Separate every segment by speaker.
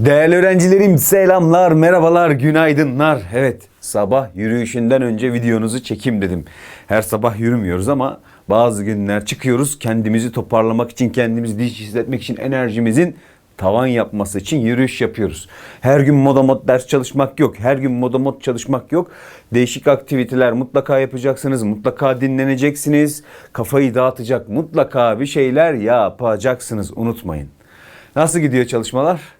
Speaker 1: Değerli öğrencilerim selamlar, merhabalar, günaydınlar. Evet sabah yürüyüşünden önce videonuzu çekeyim dedim. Her sabah yürümüyoruz ama bazı günler çıkıyoruz kendimizi toparlamak için, kendimizi dinç hissetmek için enerjimizin tavan yapması için yürüyüş yapıyoruz. Her gün moda mod ders çalışmak yok. Her gün moda mod çalışmak yok. Değişik aktiviteler mutlaka yapacaksınız. Mutlaka dinleneceksiniz. Kafayı dağıtacak mutlaka bir şeyler yapacaksınız. Unutmayın. Nasıl gidiyor çalışmalar?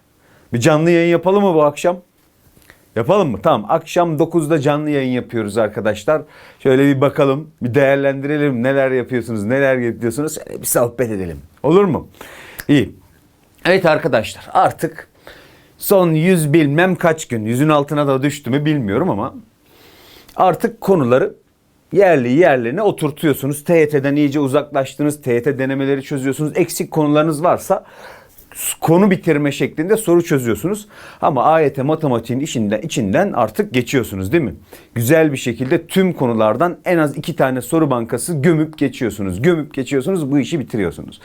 Speaker 1: Bir canlı yayın yapalım mı bu akşam? Yapalım mı? Tamam. Akşam 9'da canlı yayın yapıyoruz arkadaşlar. Şöyle bir bakalım, bir değerlendirelim. Neler yapıyorsunuz, neler yapıyorsunuz. Bir sohbet edelim. Olur mu? İyi. Evet arkadaşlar artık son 100 bilmem kaç gün, yüzün altına da düştü mü bilmiyorum ama artık konuları yerli yerlerine oturtuyorsunuz. TYT'den iyice uzaklaştınız. TYT denemeleri çözüyorsunuz. Eksik konularınız varsa konu bitirme şeklinde soru çözüyorsunuz. Ama AYT matematiğin içinden, içinden artık geçiyorsunuz değil mi? Güzel bir şekilde tüm konulardan en az iki tane soru bankası gömüp geçiyorsunuz. Gömüp geçiyorsunuz bu işi bitiriyorsunuz.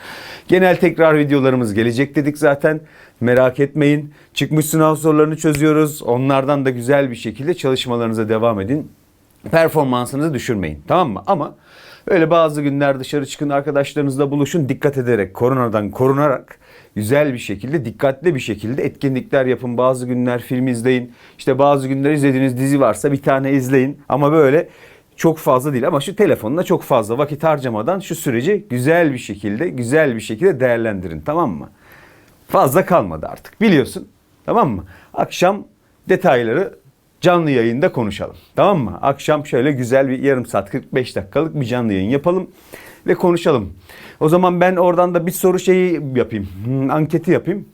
Speaker 1: Genel tekrar videolarımız gelecek dedik zaten. Merak etmeyin. Çıkmış sınav sorularını çözüyoruz. Onlardan da güzel bir şekilde çalışmalarınıza devam edin. Performansınızı düşürmeyin. Tamam mı? Ama öyle bazı günler dışarı çıkın arkadaşlarınızla buluşun. Dikkat ederek, koronadan korunarak güzel bir şekilde, dikkatli bir şekilde etkinlikler yapın. Bazı günler film izleyin. İşte bazı günler izlediğiniz dizi varsa bir tane izleyin. Ama böyle çok fazla değil ama şu telefonla çok fazla vakit harcamadan şu süreci güzel bir şekilde, güzel bir şekilde değerlendirin. Tamam mı? Fazla kalmadı artık biliyorsun. Tamam mı? Akşam detayları canlı yayında konuşalım. Tamam mı? Akşam şöyle güzel bir yarım saat 45 dakikalık bir canlı yayın yapalım ve konuşalım. O zaman ben oradan da bir soru şeyi yapayım. hmm, Anketi yapayım.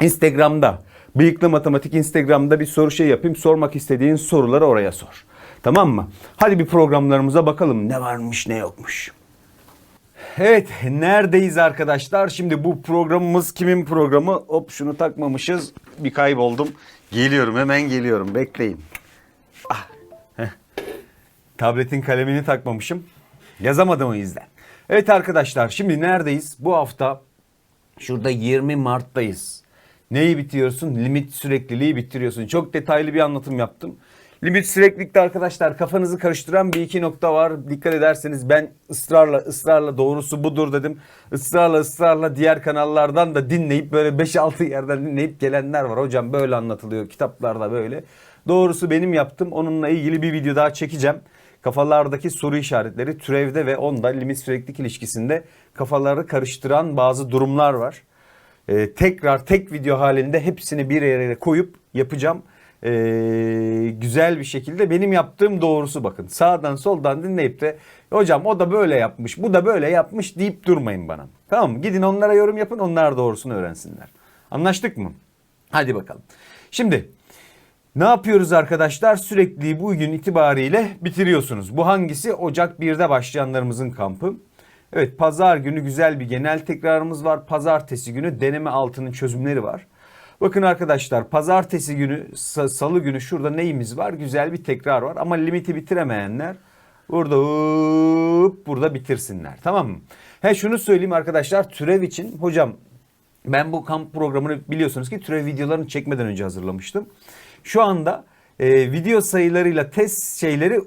Speaker 1: Instagram'da Bıyıklı Matematik Instagram'da bir soru şey yapayım. Sormak istediğin soruları oraya sor. Tamam mı? Hadi bir programlarımıza bakalım. Ne varmış ne yokmuş. Evet neredeyiz arkadaşlar? Şimdi bu programımız kimin programı? Hop şunu takmamışız. Bir kayboldum. Geliyorum hemen geliyorum. Bekleyin. Ah. Tabletin kalemini takmamışım. Yazamadım o yüzden. Evet arkadaşlar şimdi neredeyiz? Bu hafta şurada 20 Mart'tayız. Neyi bitiriyorsun? Limit sürekliliği bitiriyorsun. Çok detaylı bir anlatım yaptım. Limit süreklilikte arkadaşlar kafanızı karıştıran bir iki nokta var. Dikkat ederseniz ben ısrarla ısrarla doğrusu budur dedim. Israrla ısrarla diğer kanallardan da dinleyip böyle 5-6 yerden dinleyip gelenler var. Hocam böyle anlatılıyor kitaplarda böyle. Doğrusu benim yaptım. Onunla ilgili bir video daha çekeceğim. Kafalardaki soru işaretleri türevde ve onda limit süreklilik ilişkisinde kafaları karıştıran bazı durumlar var. Ee, tekrar tek video halinde hepsini bir yere koyup yapacağım. Ee, güzel bir şekilde benim yaptığım doğrusu bakın. Sağdan soldan dinleyip de hocam o da böyle yapmış bu da böyle yapmış deyip durmayın bana. Tamam mı? Gidin onlara yorum yapın onlar doğrusunu öğrensinler. Anlaştık mı? Hadi bakalım. Şimdi ne yapıyoruz arkadaşlar? Sürekli bugün itibariyle bitiriyorsunuz. Bu hangisi? Ocak 1'de başlayanlarımızın kampı. Evet pazar günü güzel bir genel tekrarımız var. Pazartesi günü deneme altının çözümleri var. Bakın arkadaşlar pazartesi günü sa- salı günü şurada neyimiz var? Güzel bir tekrar var ama limiti bitiremeyenler burada hop, burada bitirsinler tamam mı? He şunu söyleyeyim arkadaşlar türev için hocam ben bu kamp programını biliyorsunuz ki türev videolarını çekmeden önce hazırlamıştım. Şu anda e, video sayılarıyla test şeyleri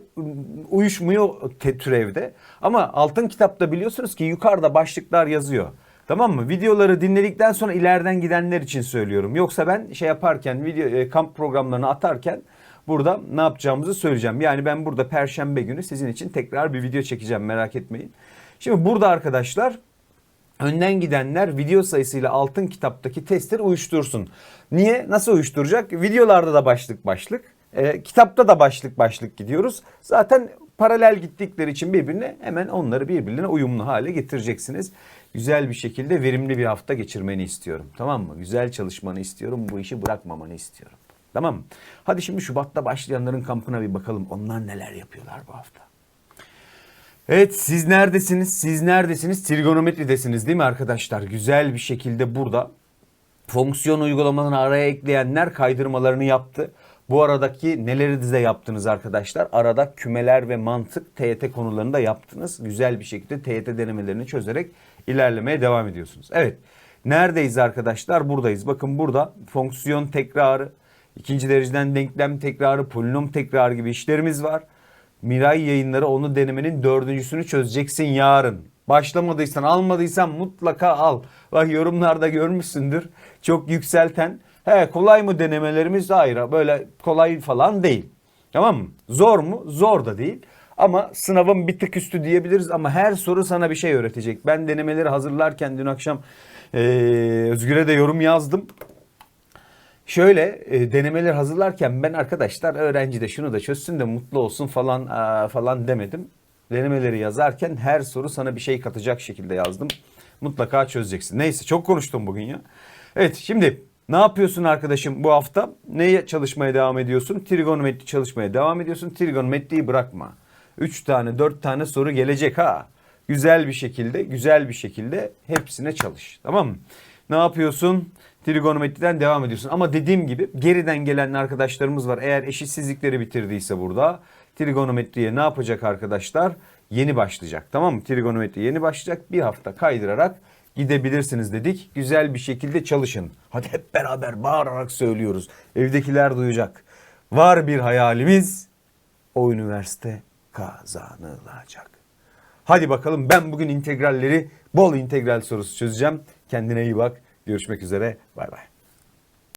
Speaker 1: uyuşmuyor te- türevde. Ama altın kitapta biliyorsunuz ki yukarıda başlıklar yazıyor. Tamam mı? Videoları dinledikten sonra ileriden gidenler için söylüyorum. Yoksa ben şey yaparken video e, kamp programlarını atarken burada ne yapacağımızı söyleyeceğim. Yani ben burada perşembe günü sizin için tekrar bir video çekeceğim merak etmeyin. Şimdi burada arkadaşlar önden gidenler video sayısıyla altın kitaptaki testleri uyuştursun. Niye? Nasıl uyuşturacak? Videolarda da başlık başlık. e, kitapta da başlık başlık gidiyoruz. Zaten paralel gittikleri için birbirine hemen onları birbirine uyumlu hale getireceksiniz. Güzel bir şekilde verimli bir hafta geçirmeni istiyorum. Tamam mı? Güzel çalışmanı istiyorum. Bu işi bırakmamanı istiyorum. Tamam mı? Hadi şimdi Şubat'ta başlayanların kampına bir bakalım. Onlar neler yapıyorlar bu hafta. Evet siz neredesiniz? Siz neredesiniz? Trigonometridesiniz değil mi arkadaşlar? Güzel bir şekilde burada fonksiyon uygulamalarını araya ekleyenler kaydırmalarını yaptı. Bu aradaki neleri dize yaptınız arkadaşlar? Arada kümeler ve mantık TYT konularını da yaptınız. Güzel bir şekilde TYT denemelerini çözerek ilerlemeye devam ediyorsunuz. Evet Neredeyiz arkadaşlar? Buradayız. Bakın burada fonksiyon tekrarı, ikinci dereceden denklem tekrarı, polinom tekrarı gibi işlerimiz var. Miray yayınları onu denemenin dördüncüsünü çözeceksin yarın. Başlamadıysan almadıysan mutlaka al. Bak yorumlarda görmüşsündür. Çok yükselten. He kolay mı denemelerimiz? Hayır böyle kolay falan değil. Tamam mı? Zor mu? Zor da değil. Ama sınavın bir tık üstü diyebiliriz ama her soru sana bir şey öğretecek. Ben denemeleri hazırlarken dün akşam eee Özgür'e de yorum yazdım. Şöyle e, denemeler hazırlarken ben arkadaşlar öğrenci de şunu da çözsün de mutlu olsun falan aa, falan demedim. Denemeleri yazarken her soru sana bir şey katacak şekilde yazdım. Mutlaka çözeceksin. Neyse çok konuştum bugün ya. Evet şimdi ne yapıyorsun arkadaşım bu hafta? Neye çalışmaya devam ediyorsun? Trigonometri çalışmaya devam ediyorsun. Trigonometriyi bırakma. 3 tane 4 tane soru gelecek ha. Güzel bir şekilde güzel bir şekilde hepsine çalış. Tamam mı? Ne yapıyorsun? Trigonometriden devam ediyorsun. Ama dediğim gibi geriden gelen arkadaşlarımız var. Eğer eşitsizlikleri bitirdiyse burada trigonometriye ne yapacak arkadaşlar? Yeni başlayacak. Tamam mı? Trigonometri yeni başlayacak. Bir hafta kaydırarak gidebilirsiniz dedik. Güzel bir şekilde çalışın. Hadi hep beraber bağırarak söylüyoruz. Evdekiler duyacak. Var bir hayalimiz. O üniversite kazanılacak. Hadi bakalım ben bugün integralleri bol integral sorusu çözeceğim. Kendine iyi bak. Görüşmek üzere. Bay bay.